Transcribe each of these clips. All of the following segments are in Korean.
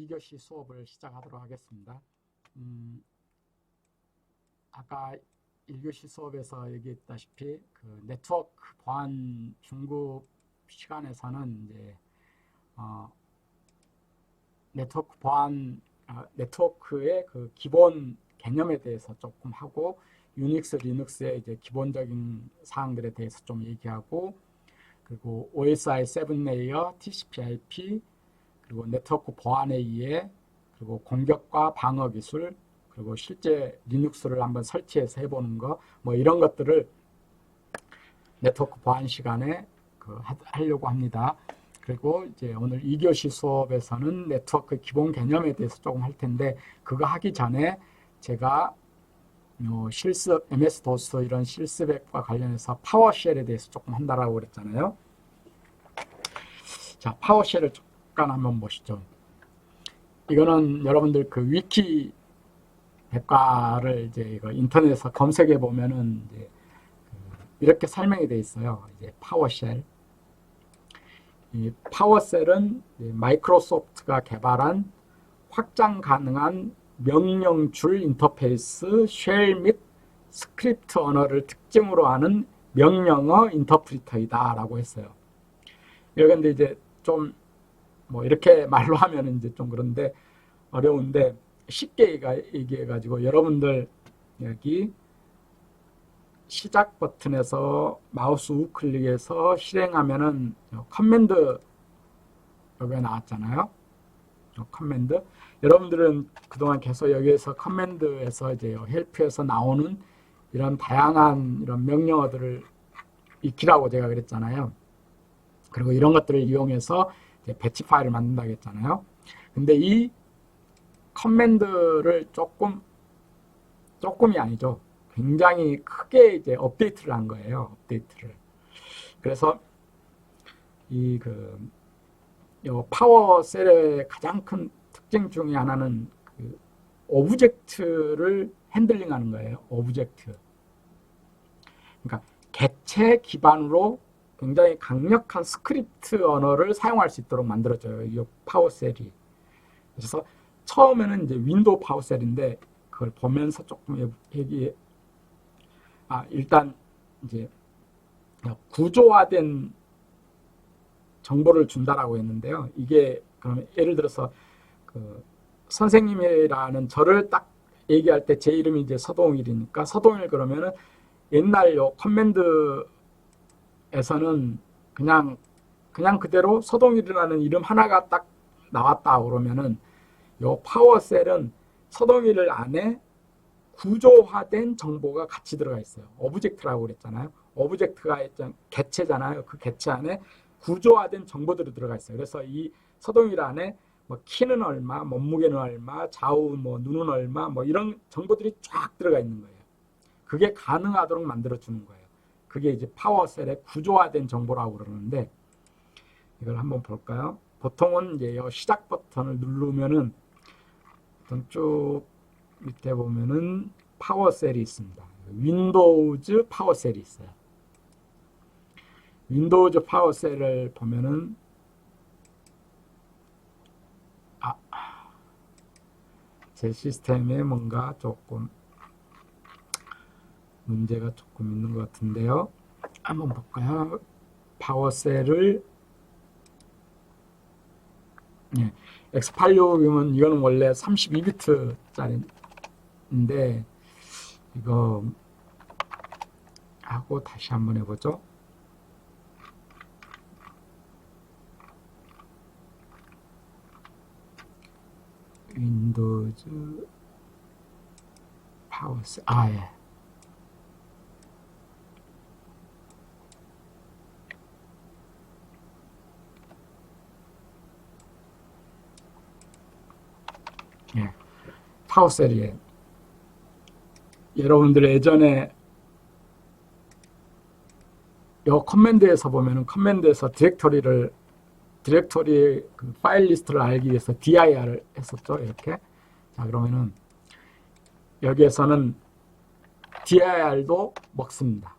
네, 안녕하세요. 음, 2교시 수업을 시작하도록 하겠습니다. 음, 아까 1교시 수업에서 얘기했다시피 그 네트워크 보안 중급 시간에서는 이제 어, 네트워크 보안 아, 네트워크의 그 기본 개념에 대해서 조금 하고 유닉스, 리눅스의 이제 기본적인 사항들에 대해서 좀 얘기하고 그리고 OSI 7 레이어, TCP/IP, 그리고 네트워크 보안에 의해 그리고 공격과 방어 기술, 그리고 실제 리눅스를 한번 설치해서 해보는 거, 뭐 이런 것들을 네트워크 보안 시간에 그 하- 하려고 합니다. 그리고 이제 오늘 2교시 수업에서는 네트워크 기본 개념에 대해서 조금 할 텐데 그거 하기 전에 제가 요 실습, MS 도스 이런 실습앱과 관련해서 파워쉘에 대해서 조금 한다라고 그랬잖아요. 자, 파워쉘을 잠깐 한번 보시죠. 이거는 여러분들 그 위키 백과를 이제 이거 인터넷에서 검색해 보면은 이제 그 이렇게 설명이 돼 있어요. 이제 파워쉘. 이 파워셀은 마이크로소프트가 개발한 확장 가능한 명령줄 인터페이스 쉘 및 스크립트 언어를 특징으로 하는 명령어 인터프리터이다라고 했어요. 그런데 이제 좀 뭐 이렇게 말로 하면 이제 좀 그런데 어려운데 쉽게 얘기해 가지고 여러분들 여기 시작 버튼에서 마우스 우클릭해서 실행하면은 커맨드 여기에 나왔잖아요. 요 커맨드. 여러분들은 그동안 계속 여기에서 커맨드에서 이제 헬프에서 나오는 이런 다양한 이런 명령어들을 익히라고 제가 그랬잖아요. 그리고 이런 것들을 이용해서 배치 파일을 만든다고 했잖아요. 근데 이 커맨드를 조금 조금이 아니죠. 굉장히 크게 이제 업데이트를 한 거예요. 업데이트를. 그래서 이그 요 파워셀의 가장 큰 특징 중에 하나는 그 오브젝트를 핸들링하는 거예요. 오브젝트. 그러니까 객체 기반으로 굉장히 강력한 스크립트 언어를 사용할 수 있도록 만들어져요. 이 파워셀이. 그래서 처음에는 이제 윈도우 파워셀인데 그걸 보면서 조금 얘기 아 일단 이제 구조화된 정보를 준다라고 했는데요. 이게 그러면 예를 들어서 그 선생님이라는 저를 딱 얘기할 때 제 이름이 이제 서동일이니까 서동일 그러면은 옛날 요 커맨드 에서는 그냥 그냥 그대로 서동일이라는 이름 하나가 딱 나왔다 그러면은 요 파워셀은 서동일을 안에 구조화된 정보가 같이 들어가 있어요. 오브젝트라고 그랬잖아요. 오브젝트가 일단 객체잖아요. 그 객체 안에 구조화된 정보들이 들어가 있어요. 그래서 이 서동일 안에 뭐 키는 얼마, 몸무게는 얼마, 좌우 뭐 눈은 얼마, 뭐 이런 정보들이 쫙 들어가 있는 거예요. 그게 가능하도록 만들어 주는 거예요. 그게 이제 파워셀의 구조화된 정보라고 그러는데 이걸 한번 볼까요? 보통은 이제 이 시작 버튼을 누르면은 쭉 밑에 보면은 파워셀이 있습니다. 윈도우즈 파워셀이 있어요. 윈도우즈 파워셀을 보면은 아, 제 시스템에 뭔가 조금 문제가 조금 있는 것 같은데요. 한번 볼까요? 파워셀을 예, X86이면 이거는 원래 32비트짜리인데 이거 하고 다시 한번 해보죠. 윈도우즈 파워스 아 예. 예. 파워셀이에요. 여러분들 예전에 요 커맨드에서 보면은 커맨드에서 디렉토리를 디렉토리 그 파일 리스트를 알기 위해서 dir을 했었죠. 이렇게. 자, 그러면은 여기에서는 dir도 먹습니다.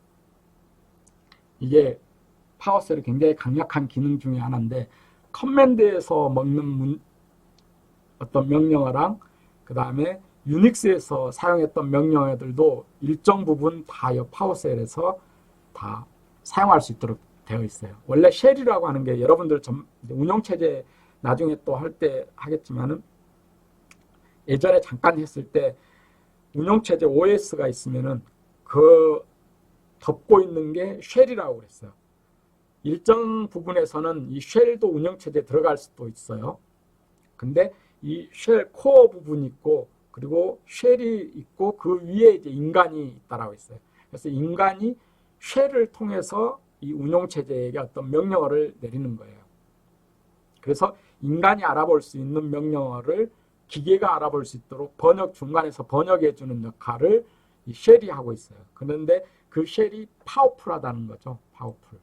이게 파워셀이 굉장히 강력한 기능 중에 하나인데 커맨드에서 먹는 문, 어떤 명령어랑 그 다음에 유닉스에서 사용했던 명령어들도 일정 부분 다 이 파워셀에서 다 사용할 수 있도록 되어 있어요. 원래 쉘이라고 하는 게 여러분들 좀 운영체제 나중에 또 할 때 하겠지만은 예전에 잠깐 했을 때 운영체제 OS가 있으면은 그 덮고 있는 게 쉘이라고 그랬어요. 일정 부분에서는 이 쉘도 운영체제에 들어갈 수도 있어요. 근데 이 쉘 코어 부분이 있고 그리고 쉘이 있고 그 위에 이제 인간이 있다라고 했어요. 그래서 인간이 쉘을 통해서 이 운영체제에게 어떤 명령어를 내리는 거예요. 그래서 인간이 알아볼 수 있는 명령어를 기계가 알아볼 수 있도록 번역 중간에서 번역해 주는 역할을 이 쉘이 하고 있어요. 그런데 그 쉘이 파워풀하다는 거죠. 파워풀.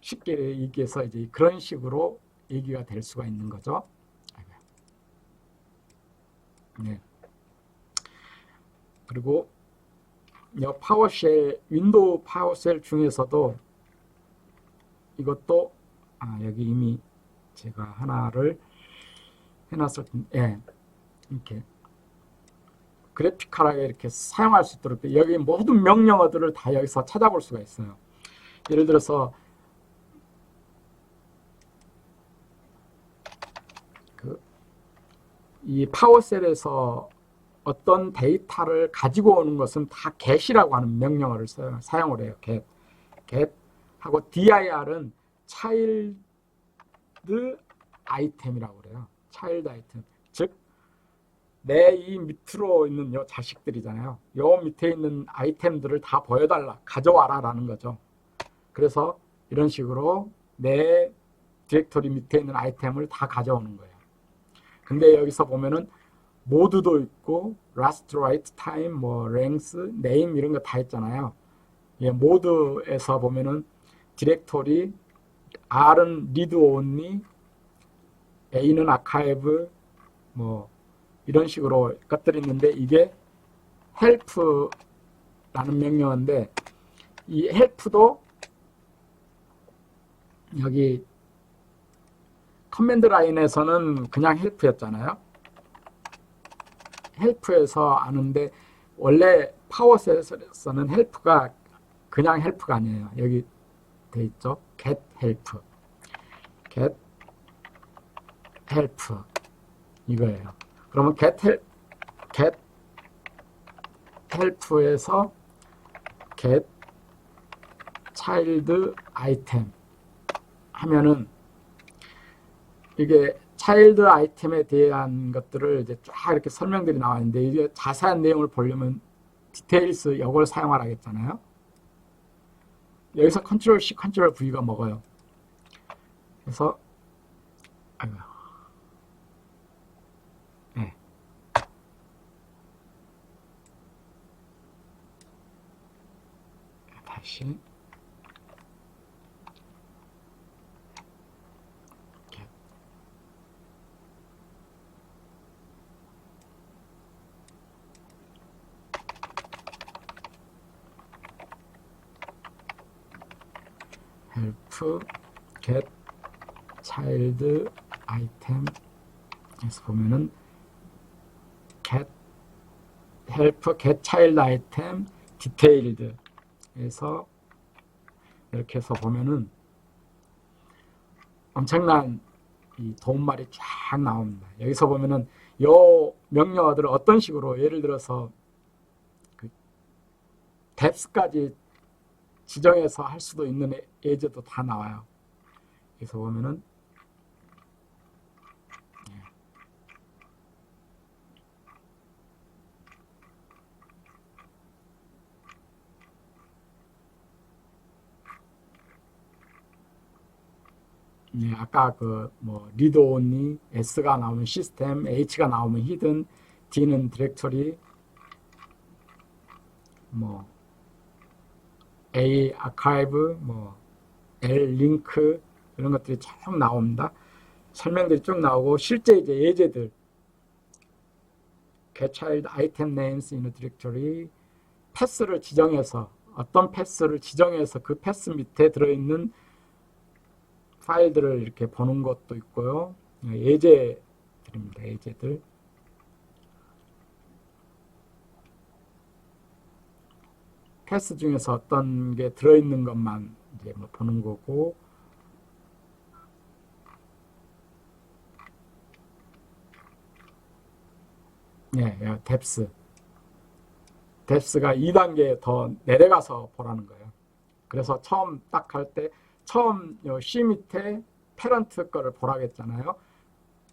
쉽게 얘기해서 이제 그런 식으로 얘기가 될 수가 있는 거죠. 네. 그리고 이 파워쉘 윈도우 파워쉘 중에서도 이것도 아 여기 이미 제가 하나를 해놨을 텐데 예, 이렇게 그래픽하게 이렇게 사용할 수 있도록 여기 모든 명령어들을 다 여기서 찾아볼 수가 있어요. 예를 들어서 이 파워셀에서 어떤 데이터를 가지고 오는 것은 다 get이라고 하는 명령어를 사용을 해요. get, get 하고 dir은 child 아이템이라고 그래요. child 아이템. 즉, 내 이 밑으로 있는 요 자식들이잖아요. 요 밑에 있는 아이템들을 다 보여달라. 가져와라. 라는 거죠. 그래서 이런 식으로 내 디렉토리 밑에 있는 아이템을 다 가져오는 거예요. 근데 여기서 보면은 모드도 있고 last write time, 뭐 length, name 이런 거 다 있잖아요. 예, 모드에서 보면은 디렉토리 R은 read only, A는 archive, 뭐 이런 식으로 것들이 있는데 이게 help라는 명령어인데 이 help도 여기 커맨드 라인에서는 그냥 헬프였잖아요. 헬프에서 아는데 원래 파워셋에서는 헬프가 그냥 헬프가 아니에요. 여기 돼 있죠. get help. get help 이거예요. 그러면 get help get help에서 get child item 하면은 이게 차일드 아이템에 대한 것들을 이제 쫙 이렇게 설명들이 나와 있는데 이게 자세한 내용을 보려면 디테일스 이걸 사용하라 했잖아요. 여기서 컨트롤 C, 컨트롤 V가 먹어요. 그래서 아이고. 네. 다시 help get child item 에서 보면은 get help get child item detailed 에서 이렇게 해서 보면은 엄청난 이 도움말이 쫙 나옵니다. 여기서 보면은 요 명령어들을 어떤 식으로 예를 들어서 그 뎁스까지 지정해서 할 수도 있는 예제도 다 나와요. 여기서 보면은 네, 아까 그 뭐 리드 온리 S가 나오면 시스템, H가 나오면 히든, D는 디렉토리, 뭐 A 아카이브, 뭐 L 링크 이런 것들이 쭉 나옵니다. 설명들이 쭉 나오고 실제 이제 예제들 item names in a directory 패스를 지정해서 어떤 패스를 지정해서 그 패스 밑에 들어있는 파일들을 이렇게 보는 것도 있고요. 예제 드립니다. 예제들. 패스 중에서 어떤 게 들어있는 것만 이제 뭐 보는 거고, 예, 예, 뎁스. 뎁스가 2단계 더 내려가서 보라는 거예요. 그래서 처음 딱 할 때, 처음 요 C 밑에 패런트 거를 보라겠잖아요.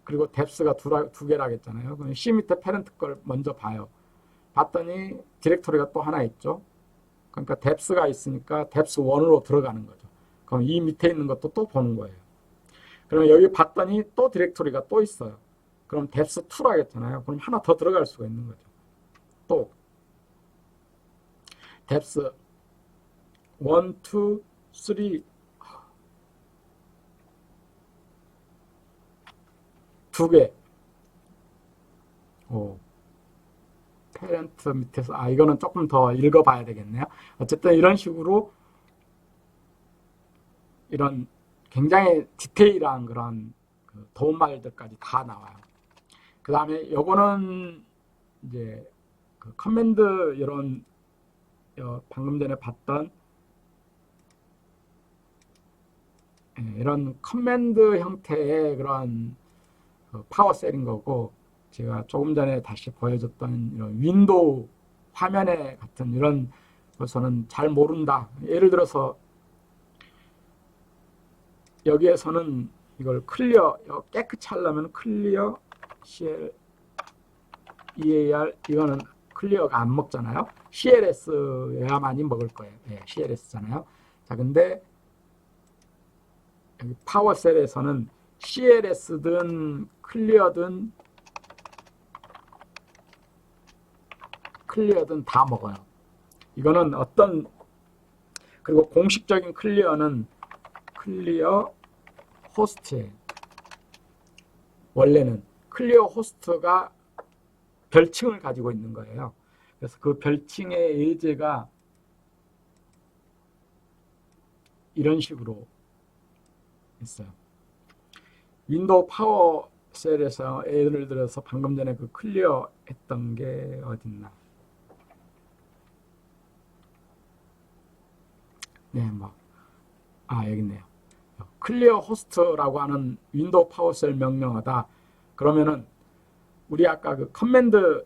그리고 뎁스가 두, 두 개라겠잖아요. 그럼 C 밑에 패런트 걸 먼저 봐요. 봤더니 디렉토리가 또 하나 있죠. 그러니까 뎁스가 있으니까 뎁스 1으로 들어가는 거죠. 그럼 이 밑에 있는 것도 또 보는 거예요. 그러면 여기 봤더니 또 디렉토리가 또 있어요. 그럼 뎁스 2라겠잖아요. 그럼 하나 더 들어갈 수가 있는 거죠. 또 뎁스 1, 2, 3, 두 개. 오. 페렌트 밑에서, 아, 이거는 조금 더 읽어봐야 되겠네요. 어쨌든 이런 식으로 이런 굉장히 디테일한 그런 그 도움말들까지 다 나와요. 그 다음에 요거는 이제 그 커맨드 이런 방금 전에 봤던 예, 이런 커맨드 형태의 그런 그 파워 셀인 거고 제가 조금 전에 다시 보여줬던 이런 윈도우 화면에 같은 이런 것은 잘 모른다. 예를 들어서 여기에서는 이걸 클리어 깨끗이 하려면 클리어 CL EAR 이거는 클리어가 안 먹잖아요. CLS여야만이 먹을 거예요. 네, CLS잖아요. 자, 근데 파워셀에서는 CLS든 클리어든 클리어든 다 먹어요. 이거는 어떤 그리고 공식적인 클리어는 클리어 호스트에 원래는 클리어 호스트가 별칭을 가지고 있는 거예요. 그래서 그 별칭의 예제가 이런 식으로 있어요. 윈도우 파워셀에서 예를 들어서 방금 전에 그 클리어 했던 게 어딨나. 네, 뭐. 아, 여기 있네요. 클리어 호스트라고 하는 윈도우 파워셀 명령어다. 그러면은 우리 아까 그 커맨드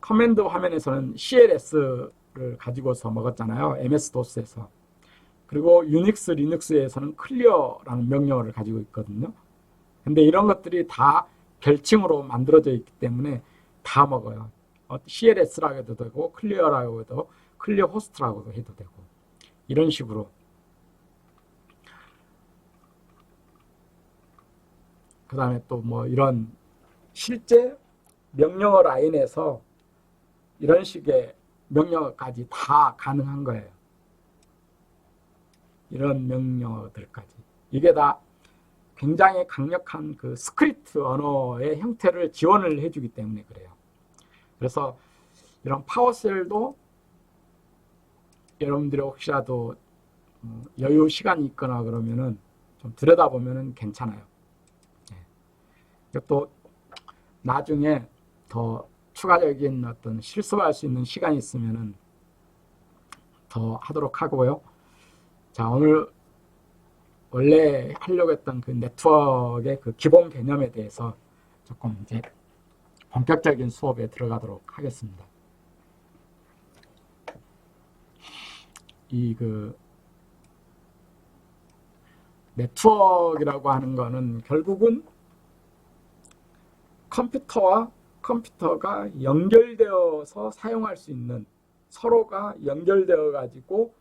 커맨드 화면에서는 CLS를 가지고서 먹었잖아요. MS 도스에서. 그리고 유닉스, 리눅스에서는 클리어라는 명령어를 가지고 있거든요. 근데 이런 것들이 다 별칭으로 만들어져 있기 때문에 다 먹어요. CLS라고 해도 되고 클리어라고 해도 클리어 호스트라고 해도 되고 이런 식으로 그 다음에 또 뭐 이런 실제 명령어 라인에서 이런 식의 명령어까지 다 가능한 거예요. 이런 명령어들까지. 이게 다 굉장히 강력한 그 스크립트 언어의 형태를 지원을 해주기 때문에 그래요. 그래서 이런 파워셀도 여러분들이 혹시라도 어, 여유 시간이 있거나 그러면은 좀 들여다보면은 괜찮아요. 또 나중에 더 추가적인 어떤 실습할 수 있는 시간이 있으면은 더 하도록 하고요. 자, 오늘 원래 하려고 했던 그 네트워크의 그 기본 개념에 대해서 조금 이제 본격적인 수업에 들어가도록 하겠습니다. 이 그 네트워크라고 하는 거는 결국은 컴퓨터와 컴퓨터가 연결되어서 사용할 수 있는 서로가 연결되어 가지고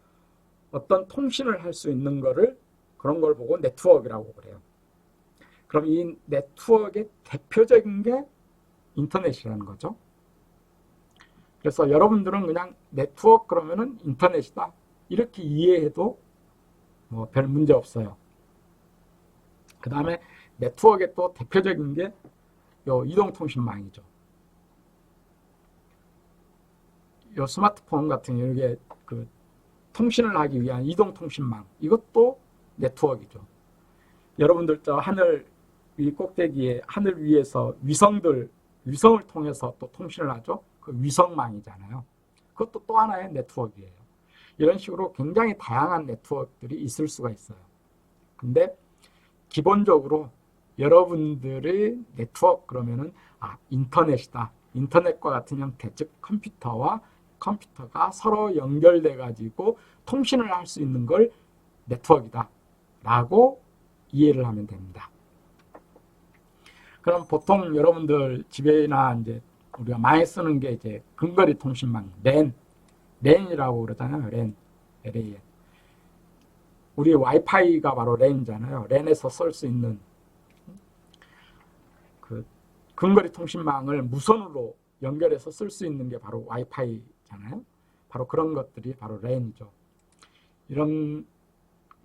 어떤 통신을 할 수 있는 거를 그런 걸 보고 네트워크라고 그래요. 그럼 이 네트워크의 대표적인 게 인터넷이라는 거죠. 그래서 여러분들은 그냥 네트워크 그러면은 인터넷이다. 이렇게 이해해도 뭐별 문제 없어요. 그 다음에 네트워크의 또 대표적인 게 요 이동통신망이죠. 요 스마트폰 같은 이게 그 통신을 하기 위한 이동통신망 이것도 네트워크이죠. 여러분들 저 하늘 위 꼭대기에 하늘 위에서 위성들 위성을 통해서 또 통신을 하죠. 그 위성망이잖아요. 그것도 또 하나의 네트워크예요. 이런 식으로 굉장히 다양한 네트워크들이 있을 수가 있어요. 근데 기본적으로 여러분들의 네트워크 그러면은 아 인터넷이다. 인터넷과 같은 형태, 즉 컴퓨터와 컴퓨터가 서로 연결돼 가지고 통신을 할 수 있는 걸 네트워크이다 라고 이해를 하면 됩니다. 그럼 보통 여러분들 집에나 이제 우리가 많이 쓰는 게 이제 근거리 통신망 랜, 랜이라고 그러잖아요. 랜, LAN. 우리 와이파이가 바로 랜이잖아요. 랜에서 쓸 수 있는 그 근거리 통신망을 무선으로 연결해서 쓸 수 있는 게 바로 와이파이잖아요. 바로 그런 것들이 바로 랜이죠. 이런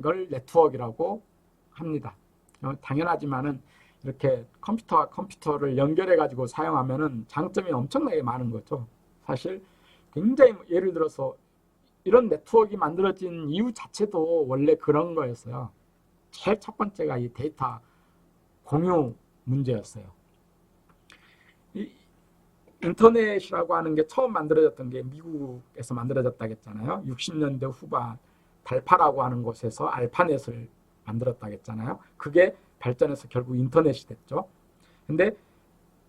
걸 네트워크라고 합니다. 어, 당연하지만은 이렇게 컴퓨터와 컴퓨터를 연결해 가지고 사용하면은 장점이 엄청나게 많은 거죠. 사실 굉장히 예를 들어서 이런 네트워크가 만들어진 이유 자체도 원래 그런 거였어요. 제일 첫 번째가 이 데이터 공유 문제였어요. 이 인터넷이라고 하는 게 처음 만들어졌던 게 미국에서 만들어졌다고 했잖아요. 60년대 후반 달파라고 하는 곳에서 알파넷을 만들었다고 했잖아요. 그게 발전해서 결국 인터넷이 됐죠. 근데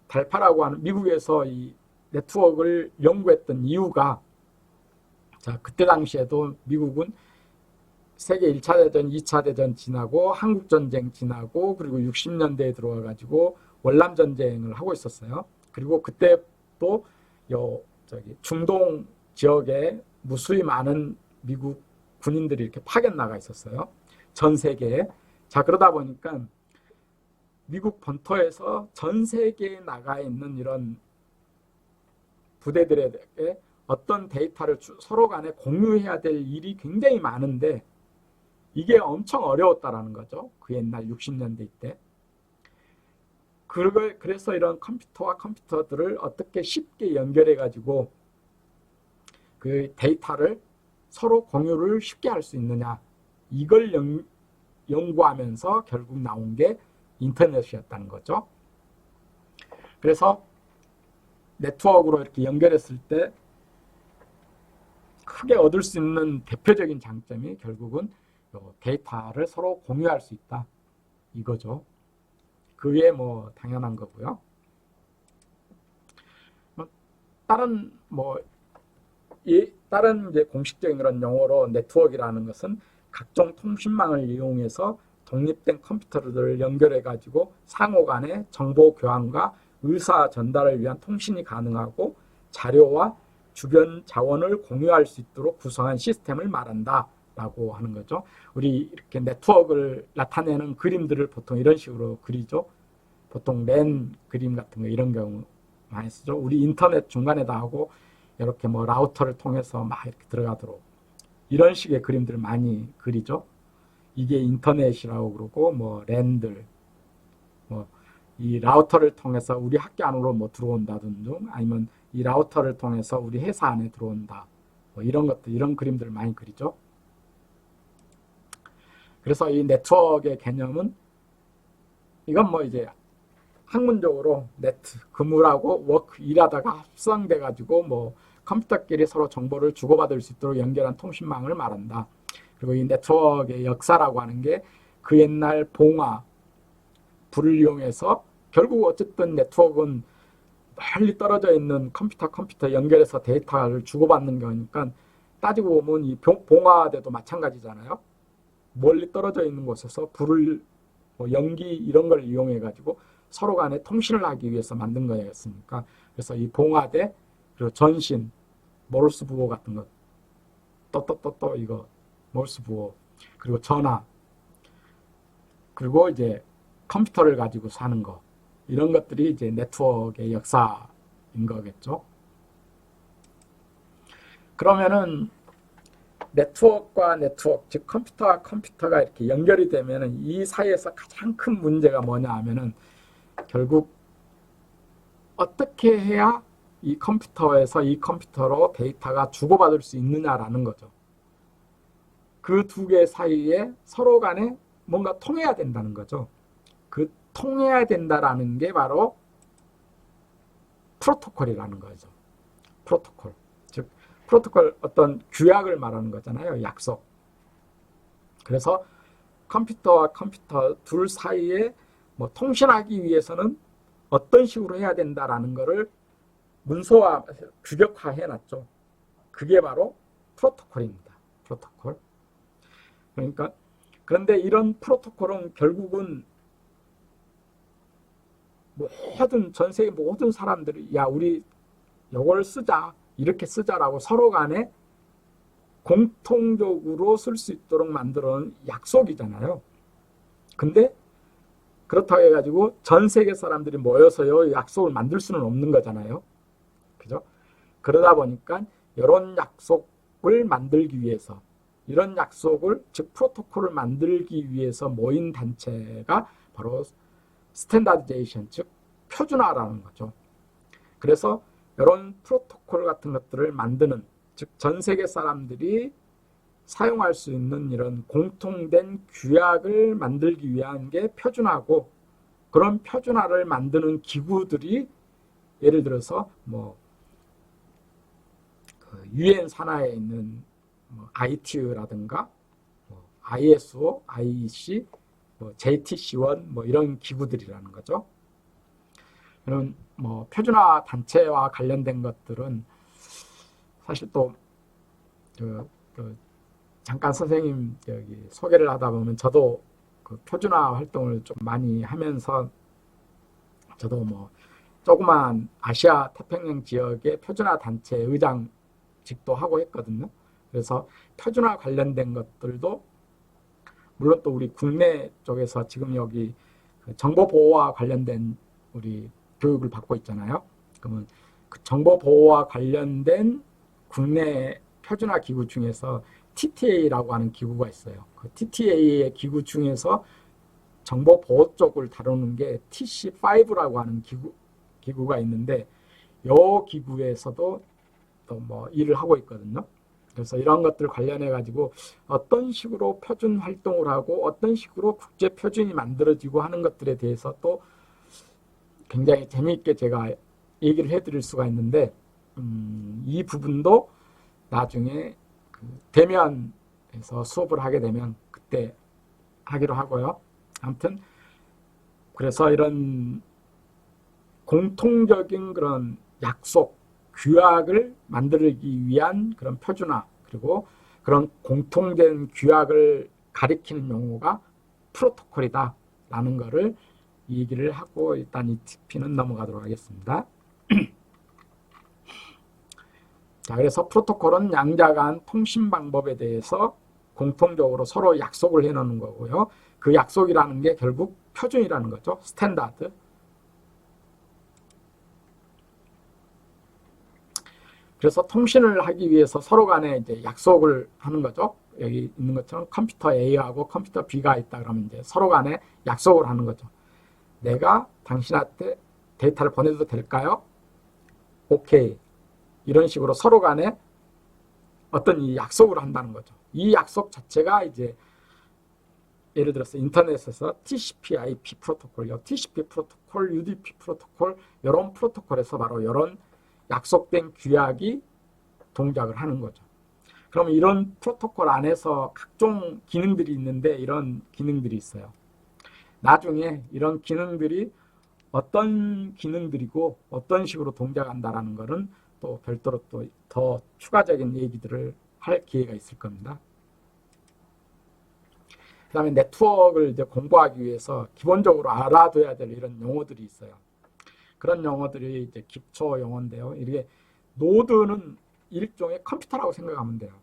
달파라고 하는 미국에서 이 네트워크를 연구했던 이유가 자, 그때 당시에도 미국은 세계 1차 대전, 2차 대전 지나고 한국 전쟁 지나고 그리고 60년대에 들어와 가지고 월남 전쟁을 하고 있었어요. 그리고 그때 또 요 저기 중동 지역에 무수히 많은 미국 군인들이 이렇게 파견 나가 있었어요. 전 세계에. 자, 그러다 보니까 미국 본토에서 전 세계에 나가 있는 이런 부대들에게 어떤 데이터를 주, 서로 간에 공유해야 될 일이 굉장히 많은데 이게 엄청 어려웠다라는 거죠. 그 옛날 60년대 때. 그걸 그래서 이런 컴퓨터와 컴퓨터들을 어떻게 쉽게 연결해 가지고 그 데이터를 서로 공유를 쉽게 할 수 있느냐 이걸 연, 연구하면서 결국 나온 게 인터넷이었다는 거죠. 그래서 네트워크로 이렇게 연결했을 때 크게 얻을 수 있는 대표적인 장점이 결국은 데이터를 서로 공유할 수 있다 이거죠. 그게 뭐 당연한 거고요. 뭐 다른 뭐 이, 다른 이제 공식적인 그런 용어로 네트워크라는 것은 각종 통신망을 이용해서 독립된 컴퓨터들을 연결해 가지고 상호 간의 정보 교환과 의사 전달을 위한 통신이 가능하고 자료와 주변 자원을 공유할 수 있도록 구성한 시스템을 말한다. 라고 하는 거죠. 우리 이렇게 네트워크를 나타내는 그림들을 보통 이런 식으로 그리죠. 보통 랜 그림 같은 거 이런 경우 많이 쓰죠. 우리 인터넷 중간에다 하고 이렇게 뭐 라우터를 통해서 막 이렇게 들어가도록 이런 식의 그림들 많이 그리죠. 이게 인터넷이라고 그러고 뭐 랜들 뭐 이 라우터를 통해서 우리 학교 안으로 뭐 들어온다든지 아니면 이 라우터를 통해서 우리 회사 안에 들어온다. 뭐 이런 것들 이런 그림들을 많이 그리죠. 그래서 이 네트워크의 개념은 이건 뭐 이제 학문적으로 네트 근무라고 워크 일하다가 합성돼 가지고 뭐 컴퓨터끼리 서로 정보를 주고받을 수 있도록 연결한 통신망을 말한다. 그리고 이 네트워크의 역사라고 하는 게 그 옛날 봉화 불을 이용해서 결국 어쨌든 네트워크는 멀리 떨어져 있는 컴퓨터 컴퓨터 연결해서 데이터를 주고받는 거니까 따지고 보면 이 봉화대도 마찬가지잖아요. 멀리 떨어져 있는 곳에서 불을 뭐 연기 이런 걸 이용해 가지고 서로 간에 통신을 하기 위해서 만든 거였으니까 그래서 이 봉화대 그리고 전신 모르스 부호 같은 것 또또또또 이거 모르스 부호 그리고 전화 그리고 이제 컴퓨터를 가지고 사는 거 이런 것들이 이제 네트워크의 역사인 거겠죠. 그러면은 네트워크와 네트워크, 즉 컴퓨터와 컴퓨터가 이렇게 연결이 되면은 이 사이에서 가장 큰 문제가 뭐냐 하면은 결국 어떻게 해야 이 컴퓨터에서 이 컴퓨터로 데이터가 주고받을 수 있느냐라는 거죠. 그 두 개 사이에 서로 간에 뭔가 통해야 된다는 거죠. 그 통해야 된다라는 게 바로 프로토콜이라는 거죠. 프로토콜. 즉 프로토콜 어떤 규약을 말하는 거잖아요. 약속. 그래서 컴퓨터와 컴퓨터 둘 사이에 뭐 통신하기 위해서는 어떤 식으로 해야 된다라는 거를 문서화 규격화해 놨죠. 그게 바로 프로토콜입니다. 프로토콜. 그러니까 그런데 이런 프로토콜은 결국은 모든 전 세계 모든 사람들이 야 우리 요걸 쓰자 이렇게 쓰자라고 서로 간에 공통적으로 쓸 수 있도록 만들어 놓은 약속이잖아요. 근데 그렇다고 해가지고 전 세계 사람들이 모여서요 약속을 만들 수는 없는 거잖아요. 그죠? 그러다 보니까 이런 약속을 만들기 위해서 이런 약속을 즉 프로토콜을 만들기 위해서 모인 단체가 바로 스탠다드제이션 즉 표준화라는 거죠. 그래서 이런 프로토콜 같은 것들을 만드는 즉 전 세계 사람들이 사용할 수 있는 이런 공통된 규약을 만들기 위한 게 표준화고 그런 표준화를 만드는 기구들이 예를 들어서 뭐 유엔 산하에 있는 뭐 ITU라든가 뭐 ISO, IEC, 뭐 JTC1 뭐 이런 기구들이라는 거죠. 이런 뭐 표준화 단체와 관련된 것들은 사실 또 그, 그 잠깐 선생님 여기 소개를 하다 보면 저도 그 표준화 활동을 좀 많이 하면서 저도 뭐 조그만 아시아 태평양 지역의 표준화 단체 의장직도 하고 했거든요. 그래서 표준화 관련된 것들도 물론 또 우리 국내 쪽에서 지금 여기 그 정보 보호와 관련된 우리 교육을 받고 있잖아요. 그러면 그 정보 보호와 관련된 국내 표준화 기구 중에서 TTA라고 하는 기구가 있어요. 그 TTA의 기구 중에서 정보 보호 쪽을 다루는 게 TC5라고 하는 기구 기구가 있는데 요 기구에서도 또 뭐 일을 하고 있거든요. 그래서 이런 것들 관련해 가지고 어떤 식으로 표준 활동을 하고 어떤 식으로 국제 표준이 만들어지고 하는 것들에 대해서 또 굉장히 재미있게 제가 얘기를 해드릴 수가 있는데 음, 이 부분도 나중에 그 대면에서 수업을 하게 되면 그때 하기로 하고요. 아무튼 그래서 이런 공통적인 그런 약속, 규약을 만들기 위한 그런 표준화 그리고 그런 공통된 규약을 가리키는 용어가 프로토콜이다라는 것을 얘기를 하고 일단 이 TP는 넘어가도록 하겠습니다. 자, 그래서 프로토콜은 양자 간 통신 방법에 대해서 공통적으로 서로 약속을 해놓는 거고요. 그 약속이라는 게 결국 표준이라는 거죠. 스탠다드. 그래서 통신을 하기 위해서 서로 간에 이제 약속을 하는 거죠. 여기 있는 것처럼 컴퓨터 A하고 컴퓨터 B가 있다 그러면 이제 서로 간에 약속을 하는 거죠. 내가 당신한테 데이터를 보내도 될까요? 오케이. 이런 식으로 서로 간에 어떤 이 약속을 한다는 거죠. 이 약속 자체가 이제 예를 들어서 인터넷에서 TCP/IP 프로토콜, TCP 프로토콜, UDP 프로토콜 이런 프로토콜에서 바로 이런 약속된 규약이 동작을 하는 거죠. 그럼 이런 프로토콜 안에서 각종 기능들이 있는데 이런 기능들이 있어요. 나중에 이런 기능들이 어떤 기능들이고 어떤 식으로 동작한다라는 것은 또 별도로 또 더 추가적인 얘기들을 할 기회가 있을 겁니다. 그 다음에 네트워크를 이제 공부하기 위해서 기본적으로 알아둬야 될 이런 용어들이 있어요. 그런 용어들이 이제 기초 용어인데요. 이게 노드는 일종의 컴퓨터라고 생각하면 돼요.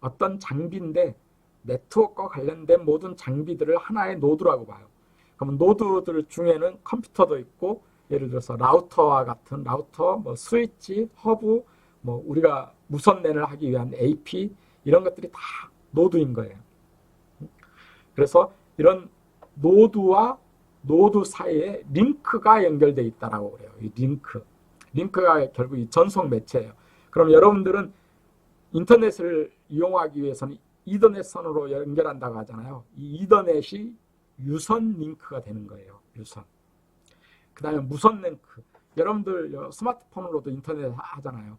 어떤 장비인데 네트워크와 관련된 모든 장비들을 하나의 노드라고 봐요. 그러면 노드들 중에는 컴퓨터도 있고 예를 들어서 라우터와 같은 라우터, 뭐 스위치, 허브, 뭐 우리가 무선랜을 하기 위한 AP 이런 것들이 다 노드인 거예요. 그래서 이런 노드와 노드 사이에 링크가 연결되어 있다라고 그래요. 이 링크. 링크가 결국 이 전송 매체예요. 그럼 여러분들은 인터넷을 이용하기 위해서는 이더넷 선으로 연결한다고 하잖아요. 이 이더넷이 유선 링크가 되는 거예요. 유선. 그 다음에 무선 링크. 여러분들 요 스마트폰으로도 인터넷 하- 하잖아요.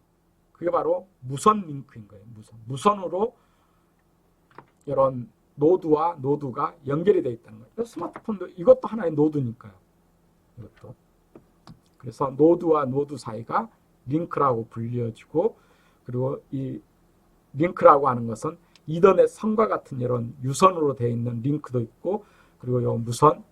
그게 바로 무선 링크인 거예요. 무선. 무선으로 이런 노드와 노드가 연결이 되어 있다는 거예요. 스마트폰도 이것도 하나의 노드니까요. 이것도. 그래서 노드와 노드 사이가 링크라고 불려지고 그리고 이 링크라고 하는 것은 이더넷 선과 같은 이런 유선으로 되어 있는 링크도 있고 그리고 요 무선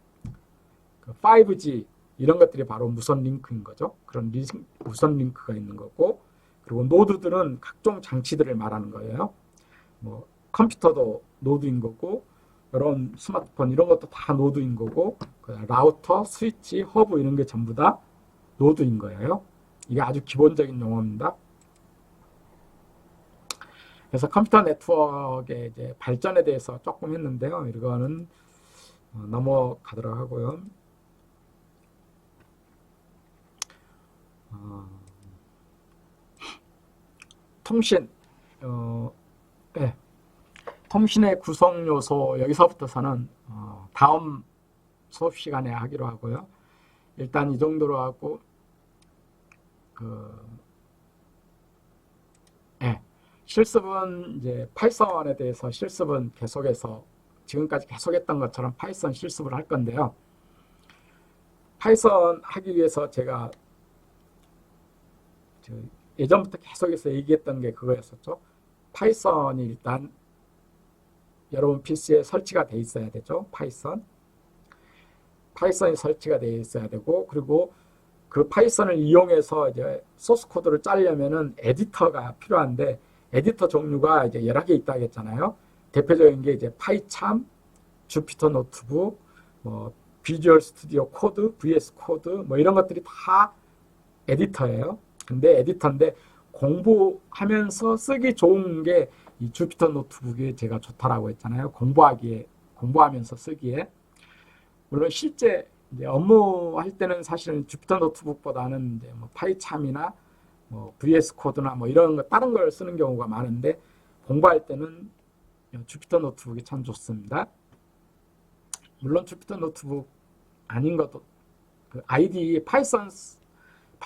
그 5G 이런 것들이 바로 무선 링크인 거죠. 그런 리, 무선 링크가 있는 거고 그리고 노드들은 각종 장치들을 말하는 거예요. 뭐 컴퓨터도 노드인 거고 이런 스마트폰 이런 것도 다 노드인 거고 그 라우터, 스위치, 허브 이런 게 전부 다 노드인 거예요. 이게 아주 기본적인 용어입니다. 그래서 컴퓨터 네트워크의 이제 발전에 대해서 조금 했는데요. 이거는 어, 넘어가도록 하고요. 어, 통신, 어, 네. 통신의 구성 요소 여기서부터서는 어, 다음 수업 시간에 하기로 하고요. 일단 이 정도로 하고 그 예, 실습은 이제 파이썬에 대해서 실습은 계속해서 지금까지 계속했던 것처럼 파이썬 실습을 할 건데요. 파이썬 하기 위해서 제가 저 예전부터 계속해서 얘기했던 게 그거였었죠. 파이썬이 일단 여러분 PC에 설치가 돼 있어야 되죠. 파이썬. 파이썬이 설치가 돼 있어야 되고 그리고 그 파이썬을 이용해서 이제 소스 코드를 짜려면은 에디터가 필요한데 에디터 종류가 이제 여러 개 있다고 했잖아요. 대표적인 게 이제 파이참, 주피터 노트북, 뭐 비주얼 스튜디오 코드, VS 코드 뭐 이런 것들이 다 에디터예요. 근데 에디터인데 공부하면서 쓰기 좋은 게 이 주피터 노트북이 제가 좋다라고 했잖아요. 공부하기에 공부하면서 쓰기에 물론 실제 업무할 때는 사실은 주피터 노트북보다는 이제 뭐 파이참이나 뭐 VS 코드나 뭐 이런 거 다른 걸 쓰는 경우가 많은데 공부할 때는 주피터 노트북이 참 좋습니다. 물론 주피터 노트북 아닌 것도 그 아이디 파이썬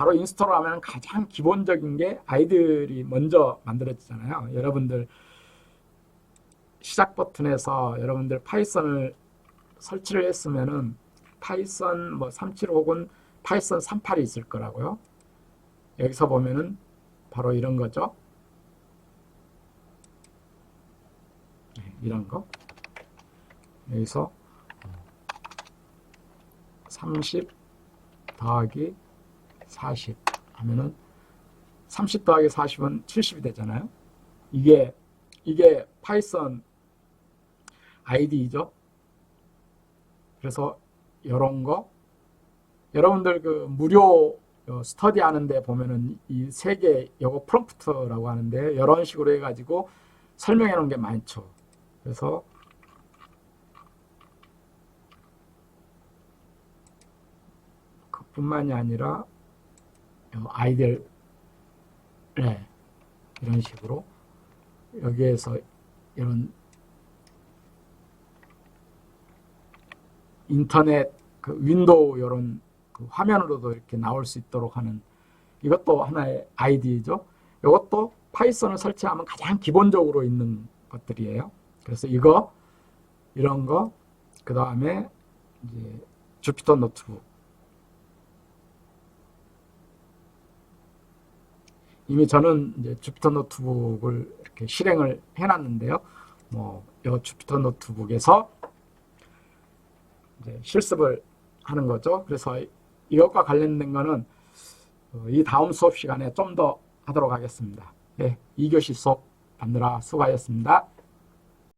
바로 인스톨하면 가장 기본적인 게 아이들이 먼저 만들어지잖아요. 여러분들 시작 버튼에서 여러분들 파이썬을 설치를 했으면은 파이썬 뭐 37 혹은 파이썬 38이 있을 거라고요. 여기서 보면은 바로 이런 거죠. 네, 이런 거. 여기서 30 더하기 40 하면은 30 더하기 40은 70이 되잖아요. 이게 이게 파이썬 아이디죠. 그래서 이런 거 여러분들 그 무료 어, 스터디 하는데 보면은 이 세 개 요거 프롬프트라고 하는데 이런 식으로 해가지고 설명해 놓은 게 많죠. 그래서 그뿐만이 아니라 어, 아이들 네, 이런 식으로 여기에서 이런 인터넷 그 윈도우 이런 그 화면으로도 이렇게 나올 수 있도록 하는 이것도 하나의 아이디죠. 이것도 파이썬을 설치하면 가장 기본적으로 있는 것들이에요. 그래서 이거 이런 거 그 다음에 이제 주피터 노트북 이미 저는 이제 주피터 노트북을 이렇게 실행을 해놨는데요. 뭐, 이 주피터 노트북에서 이제 실습을 하는 거죠. 그래서 이것과 관련된 거는 어, 이 다음 수업 시간에 좀 더 하도록 하겠습니다. 네, 2교시 수업 받느라 수고하셨습니다.